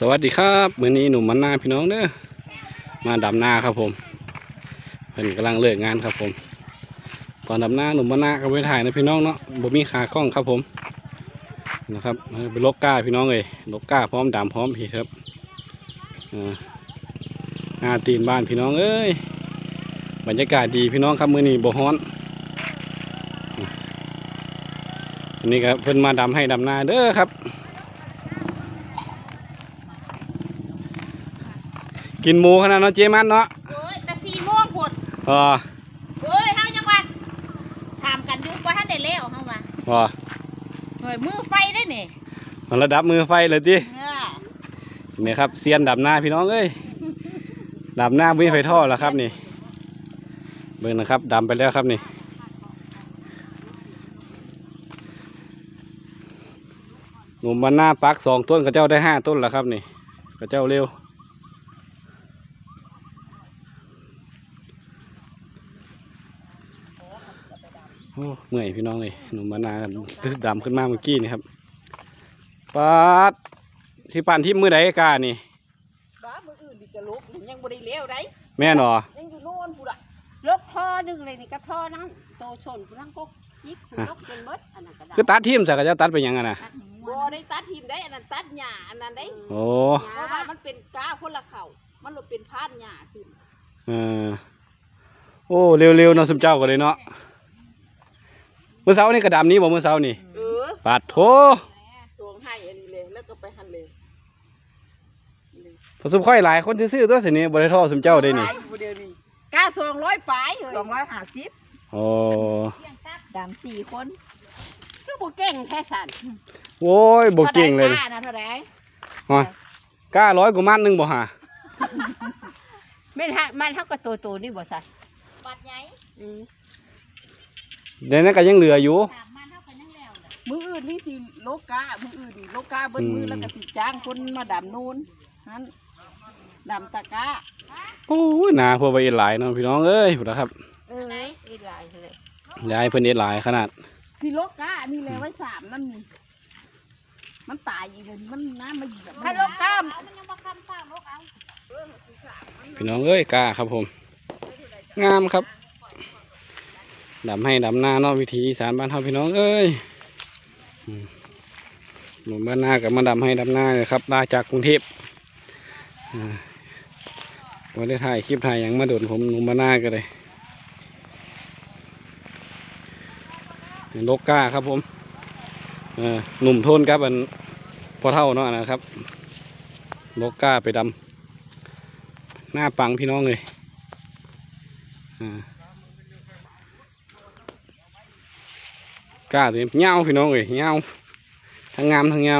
สวัสดีครับมื้อนี้หนุ่มมันนาพี่น้องเด้อมาดำนาครับผมเพิ่นกำลังเลิกงานครับผมตอนดำนาหนุ่มมันนาก็ไปถ่ายนะพี่น้องเนาะบ่มีขากล้องครับผมนะครับเออไปลกก้าพี่น้องเลยลกก้าพร้อมดำพร้อมพี่ครับอ่าหน้าตีนบ้านพี่น้องเอ้ยบรรยากาศดีพี่น้องครับมือนี้บ่ฮ้อนอันนี้ก็เพิ่นมาดำให้ดำนาเด้อครับ กินหมูขนาดเนาะเจมันเนาะโอ้ยแต่สี่โมงผดอ๋อโอ้ยเฮายังว่าถามกันอยู่ว่าท่านได้แล้วเฮาว่าอ๋อเฮ้ยมือไฟได้นี่มันระดับมือไฟเลยติเออนี่ครับเซียนดับหน้าพี่น้องเอ้ยดับหน้าวิ่งไฟท่อแล้วครับนี่ เบิ่งนะครับดำไปแล้วครับนี่หนุ่มมันหน้าปักสองต้นกระเจ้าได้ห้าต้นแล้วครับนี่กระเจ้าเร็ว โอ้เมื่อยพี่น้องเลยหนุ่มมันนาดำขึ้นมาเมื่อกี้นี่ครับปัดที่ปั่นที่มือใดกานี่บ้ามืออื่นดิจะลุกยังบ่ได้แล้วได้แม่นอยังอยู่โน่นพุ่นอะลกท่อหนึงเลยนี่ก็ท่อนั้นโตชนพุ่นนั้นก็ยิกพุ่นลกจนหมดอันนั้นก็ได้คือตัดทิมใส่กระเจ้าตัดไปหยังไงนะตัดหัวบ่ได้ตัดทีมได้อันนั้นตัดหญ้าอันนั้นได้โอ้เพราะว่ามันเป็นก้าคนละเข่ามันเลยเป็นพาดหญ้าขึ้นเออโอ้เร็วๆเนาะสมเจ้าก็เลยเนาะเมื่อเช้านี่กระดำนี้บ่เมื่อเช้านี่เออปาดโถสวงให้อันนี้เลยแล้วก็ไปหันเลยผสมค่อยหลายคนซื้อๆตัวสินี้บ่ได้ท่อสมเจ้าได้นี่เดี๋ยวนี้ก้าสองร้อยปลายเลยสองร้อยห้าสิบโอ้ดำสี่คนคือบ่เก่งแท้สันโอ้ยบ่เก่งเลยท่าใดกล้านะเท่าไหรฮะกล้าร้อยกว่ามัดหนึงบ่หาไม่นฮะมันเท่ากับตัวโตนี่บ่สันปัดใหญ่อืม เดี๋ยวนั้นก็ยังเหลืออยู่สามมันเท่ากันยังแล้วมืออื่นนี่สิโลกามืออื่นนี่โลกาเบิ้อืมมือแล้วก็สิจ้างคนมาดำนูนนั้นดำตะกร้าโอ้ยหนาพวกไปเอ็ดหลายเนาะพี่น้องเอ้ยพุ่นนะครับเอออีหลายเลยยายเพิ่นเอ็ดหลายขนาด สิโลกานี่เลยไว้สามนั่นนี่มันตายอีกเลยมันน้ำมาเหยียบถ้าโลกามันยังมาคำสร้างโลกเอาพี่น้องเอ้ยกล้าครับผม งามครับ ดำให้ดำหน้าเนาะวิถีอีสานบ้านเฮาพี่น้องเอ้ยอืมหนุ่มบ้านหน้ากับมาดำให้ดำหน้าเลยครับลาจากกรุงเทพอ่าวันได้ถ่ายคลิปถ่ายอย่างมาโดนผมหนุ่มบ้านหน้าก็เลยลกก้าครับผมหนุ่มทนครับอันพอเท่าเนาะนะครับลกก้าไปดำหน้าปังพี่น้องเลยอ่า กล้าเลยเงาพี่น้องเลยเงาทั้งงามทั้งเงา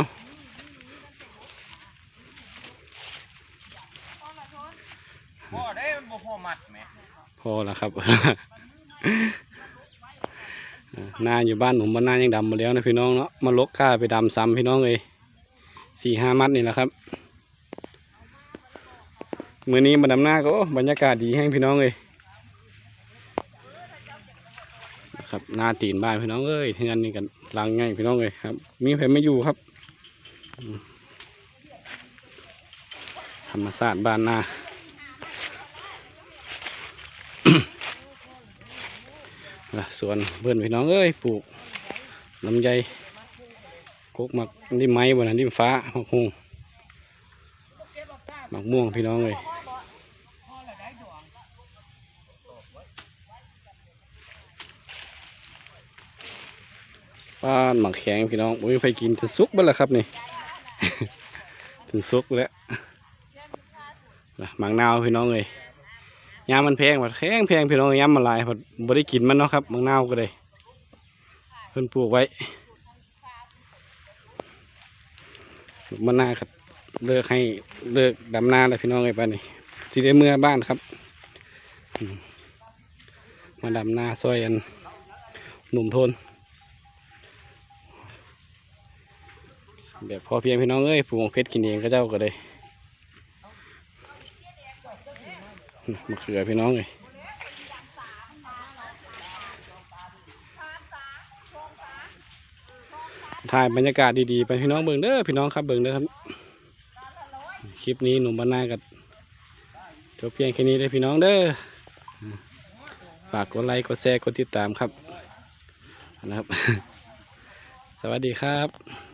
พอได้มันบ่พ่อมัดแหมพอแล้วครับ หน้าอยู่บ้านผมบ้านหน้ายังดำมาแล้วนะพี่น้องเนาะมาลกก้าไปดำซ้ำพี่น้องเลยสี่ห้ามัดนี่แหละครับมือนี้มาดำหน้าก็บรรยากาศดีแห้งพี่น้องเลยนะ ครับหน้าตีนบ้านพี่น้องเอ้ยที่นั่นนี่กันลังง่ายพี่น้องเลยครับ มีใครไม่อยู่ครับธรรมศาสตร์บ้านนาอะสวนเพื่อนพี่น้องเอ้ยปลูกลำไยกกมักดินไม้บนนั้นดินฟ้าหมักฮงหมักม่วงพี่น้องเลย ป้านหมักแข็งพี่น้องโอ้ยไปกินถึงซุกบ้างละครับนี่ ถึงซุกแล้วน่ะหมักนาวพี่น้องเลยยามมันแพงผัดแพงแพงพี่น้องยามมันลายผัดบ่ได้กินมันเนาะครับหมังนาวก็ได้เพิ่นปลูกไว้มันนาครับ เลิกให้เลิกดำนาแล้วพี่น้องไอ้ป้านนี่สิได้เมื่อบ้านครับมาดำนาซอยอันหนุ่มทน แบบพอเพียงพี่น้องเอ้ยปลูกเพชรกินเองก็เจ้าก็ได้มะเขือพี่น้องเลยถ่ายบรรยากาศดีๆไปพี่น้องเบิ่งเด้อพี่น้องครับเบิ่งเด้อครับ คลิปนี้หนุ่มบ้านนากับจบเพียงแค่นี้เลยพี่น้องเด้ออ่าฝากกดไลค์กดแชร์กดติดตามครับนะครับ สวัสดีครับ